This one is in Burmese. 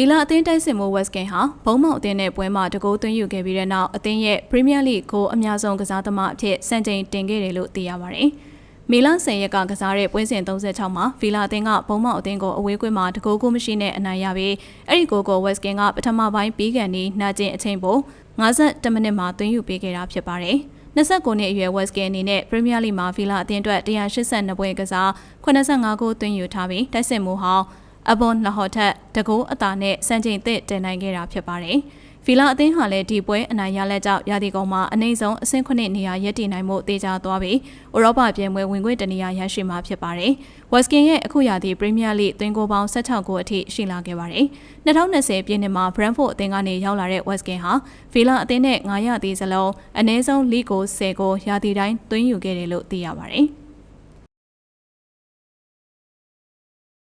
ဗီလာအသင်းတိုက်စစ်မှုဝက်စကင်ဟာဘုံမောက်အသင်းနဲ့ပွဲမှာတကိုးသွင်းယူခဲ့ပြီးတဲ့နောက်အသင်းရဲ့ပရီးမီးယားလိကိုအများဆုံးကစားသမားအဖြစ်စံချိန်တင်ခဲ့တယ်လို့သိရပါတယ်။မီလန်10ရက်ကကစားတဲ့ပွဲစဉ်36မှာဗီလာအသင်းကဘုံမောက်အသင်းကိုအဝေးကွင်းမှာတကိုးကိုမရှိနဲ့အနိုင်ရပြီးအဲ့ဒီကိုကိုဝက်စကင်ကပထမပိုင်းပြီးကန်ဒီနာကျင်အချိန်ပို50မိနစ်မှာသွင်းယူပေးခဲ့တာဖြစ်ပါတယ်။29နှစ်အရွယ် West Ham အနေနဲ့ Premier League မှာဗီလာအသင်းအတွက်182ပွဲကစား85ဂိုးသွင်းယူထားပြီးတိုက်စစ်မှုဟောင်း အဘွန်လဟော်ထက်တကိုးအတာနဲ့စံချိန်သစ်တင်နိုင်ခဲ့တာဖြစ်ပါတယ်။ဗီလာအသင်းဟာလည်းဒီပွဲအနိုင်ရလက်ကြောင့်ရာသီကုန်မှာအနည်းဆုံးအဆင့်9နေရာရပ်တည်နိုင်မှုတေချာသွားပြီးဥရောပပြိုင်ပွဲဝင်ခွင့်တနေရာရရှိမှာဖြစ်ပါတယ်။ Weskin ရဲ့အခုရာသီပရီးမီးယားလိသွင်းကိုပေါင်း16ဂိုးအထိရှိလာခဲ့ပါတယ်။2020ပြည့်နှစ်မှာ Brentford အသင်းကနေရောက်လာတဲ့ Weskin ဟာဗီလာအသင်းနဲ့9ရာသီစလုံးအနည်းဆုံးလိကို10ဂိုးရာသီတိုင်းသွင်းယူခဲ့တယ်လို့သိရပါတယ်။